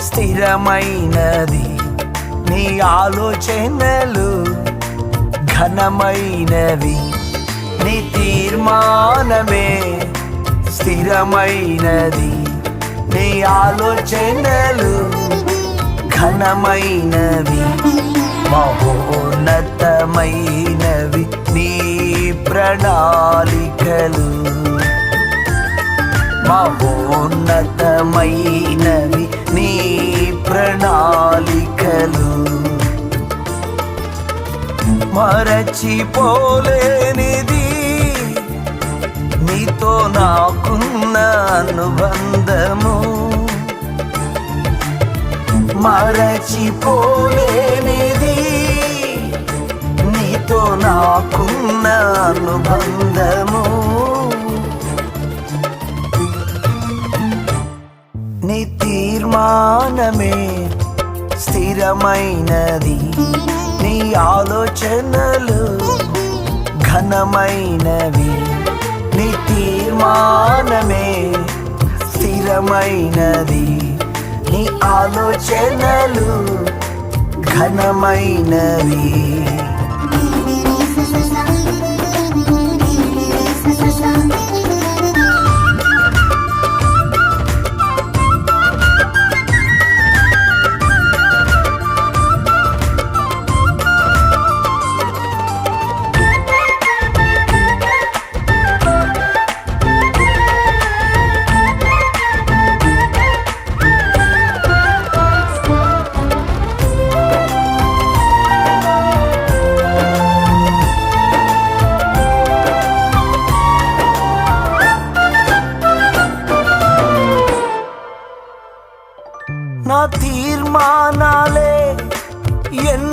స్థిరమైనది. నీ ఆలోచనలు ఘనమైనవి. నీ తీర్మానమే స్థిరమైనది. నీ ఆలోచనలు ఘనమైనవి. మహోన్నతమై మహోన్నతమైనవి నీ ప్రణాళికలు. మరచిపోలేనిది నీతో నాకున్న అనుబంధము. మరచిపోలేనిది నీతో నాకున్న అనుబంధము. నీ తీర్మానమే స్థిరమైనది. నీ ఆలోచనలు ఘనమైనవి. నీ తీర్మానమే స్థిరమైనది. నీ ఆలోచనలు ఘనమైనవి.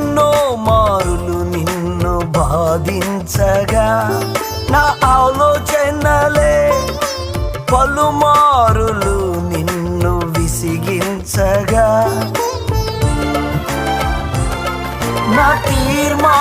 ఎన్నో మారులు నిన్ను బాధించగా నా ఆలోచనలే పలుమారులు నిన్ను విసిగించగా. నా తీర్మా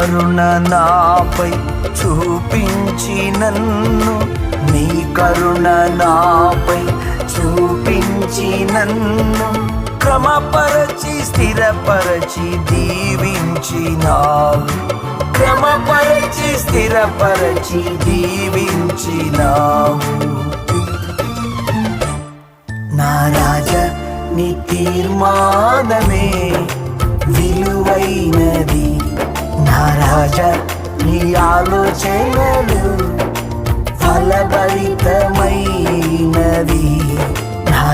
కరుణ నాపై చూపించి నన్ను. నీ కరుణ నాపై చూపించి నన్ను. క్రమపరచి స్థిరపరచి దీవించినావు క్రమపరచి స్థిరపరచి దీవించినావు నా రాజా నీ తీర్మానమే విలువైనది. నా నీ ఆలోచనలు ఫలభరితమైనది నా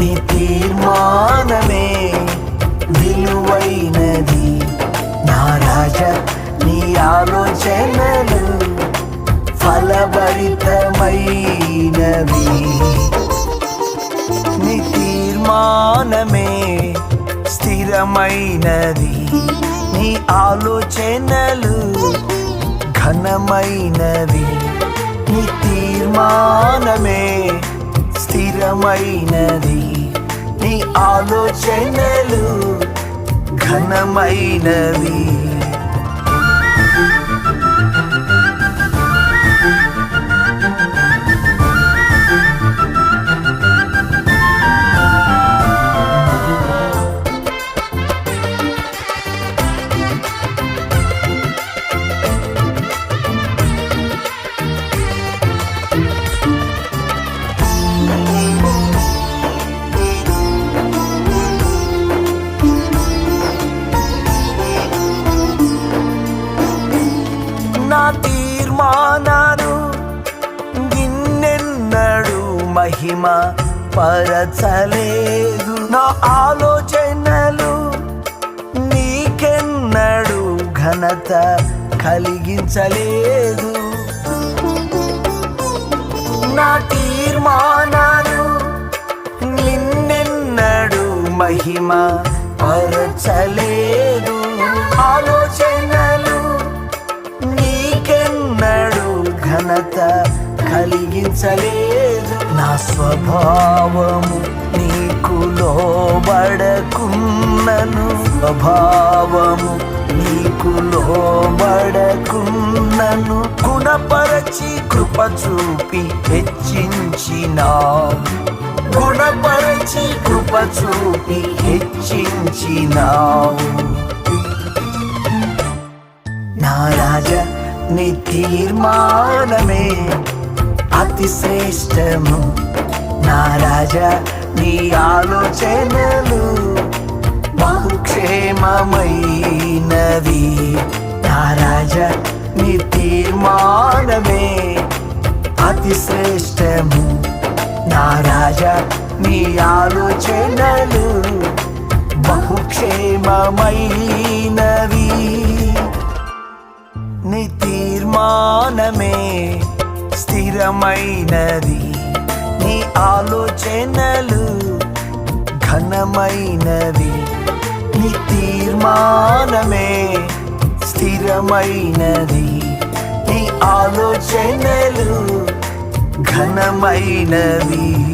నీ తీర్మానమే విలువైనది. నా నీ ఆలోచనలు ఫలభరితమైనవి. నీ తీర్మానమే స్థిరమైనది. నీ ఆలోచనలు ఘనమైనవి. నీ తీర్మానమే స్థిరమైనది. నీ ఆలోచనలు ఘనమైనవి. మహిమ పరచలేదు. నా ఆలోచనలు నీకెన్నడు ఘనత కలిగించలేదు. నా తీర్మానాలు నిన్నెన్నడు మహిమ పరచలేదు. ఆలోచనలు నీకెన్నడు ఘనత కలిగించలేదు. స్వభావము నీకు లోబడకున్నను. స్వభావము నీకు లోబడకున్నను. గుణపరచి కృప చూపి హెచ్చించినావు గుణపరచి కృప చూపి హెచ్చించినావు నా రాజా నీ తీర్మానమే అతి శ్రేష్టము నా రాజా నీ ఆలోచనలు బహుక్షేమమైనవి. నా రాజా నీ తీర్మానమే అతి శ్రేష్టము నా రాజా నీ ఆలోచనలు బహుక్షేమమైనవి. నీ తీర్మానమే స్థిరమైనది. నీ ఆలోచనలు ఘనమైనవి. నీ తీర్మానమే స్థిరమైనది. నీ ఆలోచనలు ఘనమైనవి.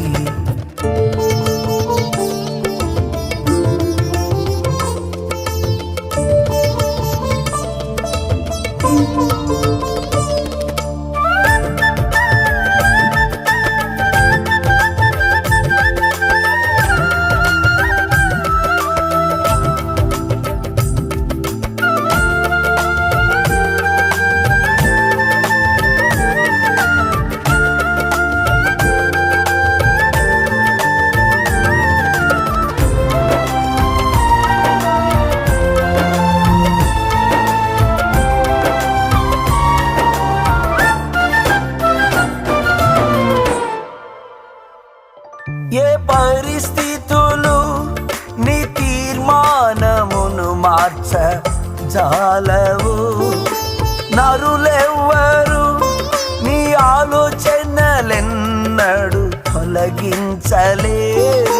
తొలగించలేరు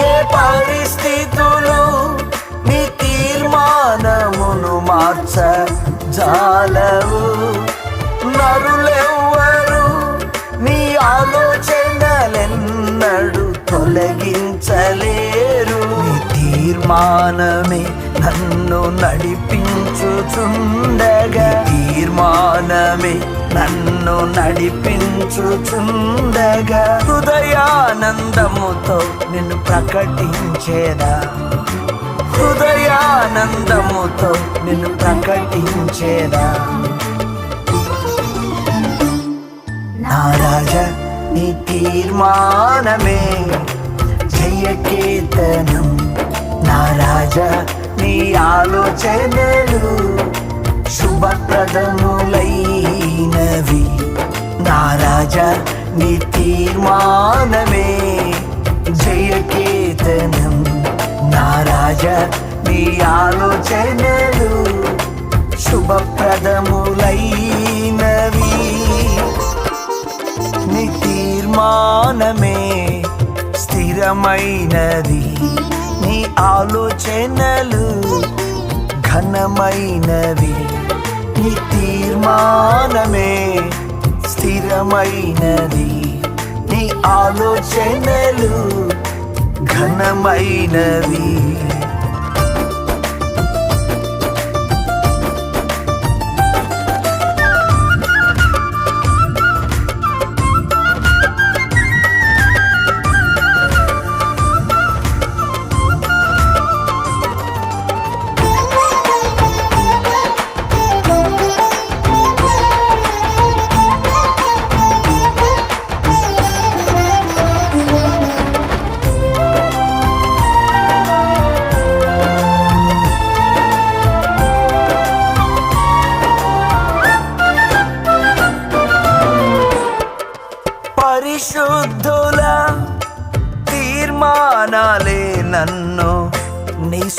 ఏ పరిస్థితులు నీ తీర్మానమును మార్చ జాలవు నరులెవ్వరు నీ ఆలోచనలెన్నడు తొలగించలేరు. నీ తీర్మానమే నన్ను నడిపించుచుండగా తీర్మానమే నన్ను నడిపించుచుండగా. హృదయానందముతో నిన్ను ప్రకటించేదా హృదయానందముతో నిన్ను ప్రకటించేదా నా రాజా నీ తీర్మానమే. జయకేతనం నా రాజా ఆలోచనలు శుభప్రదములైనవి. నా రాజా నీ తీర్మానమే జయకేతనం. నా రాజా నీ ఆలోచనలు శుభప్రదములైనవి. నీ తీర్మానమే స్థిరమైనది. నీ ఆలోచనలు ఘనమైనవి నీ తీర్మానమే స్థిరమైనది. నీ ఆలోచనలు ఘనమైనవి.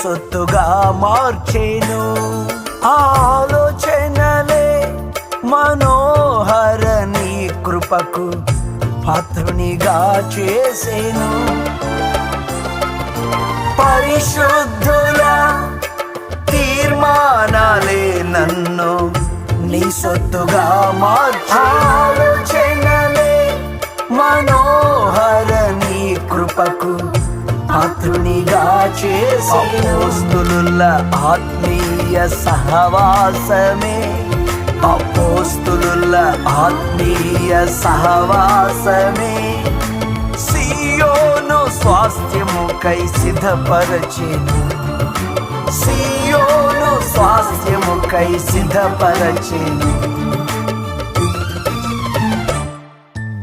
సొత్తుగా మార్చేను. ఆలోచనలే మనోహర నీ కృపకు పాత్రునిగా చేసేను. పరిశుద్ధుల తీర్మానాలే నన్ను నీ సొత్తుగా మార్చా చేసేస్తులుల ఆత్మీయ సహవాసమే. అపోస్తులుల ఆత్మీయ సహవాసమే. సియోను స్వాస్థ్యముకై సిద్ధపరచెను. సియోను స్వాస్థ్యముకై సిద్ధపరచెను.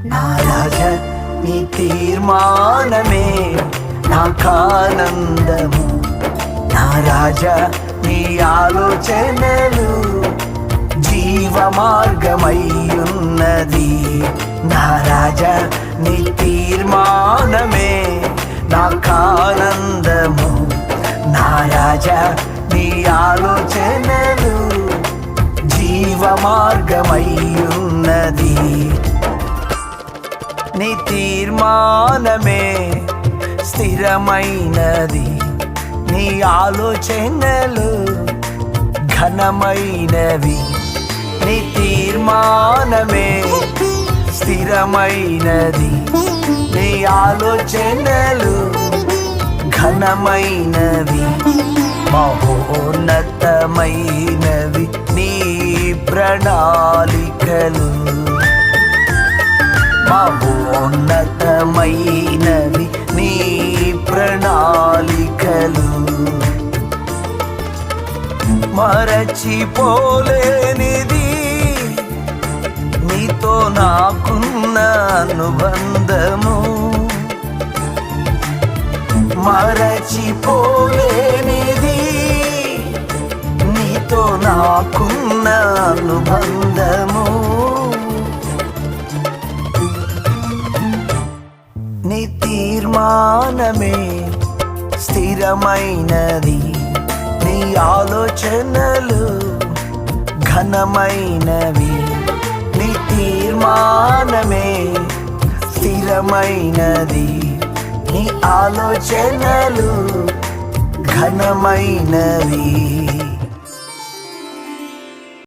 నా రాజ నీ తీర్మానమే. నాకానందము. నా రాజా నీ ఆలోచనలు జీవ మార్గమయ్యున్నది నా రాజా నీ తీర్మానమే నాకానందము. నా రాజా నీ ఆలోచనలు జీవ మార్గమయ్యున్నది నీ తీర్మానమే స్థిరమైనది. నీ ఆలోచనలు ఘనమైనవి. నీ తీర్మానమే స్థిరమైనది. నీ ఆలోచనలు ఘనమైనవి. మహోన్నతమైనవి నీ ప్రణాళికలు. మహోన్నతమైనవి నీ ప్రణాళికలు మరచిపోలేనిది. నీతో నాకున్న అనుబంధము మరచిపోలేనిది. నీతో నాకున్న అనుబంధము జ్ఞానమే స్థిరమైనది. నీ ఆలోచనలు ఘనమైనవి. నీ తీర్మానమే స్థిరమైనది. నీ ఆలోచనలు ఘనమైనవి.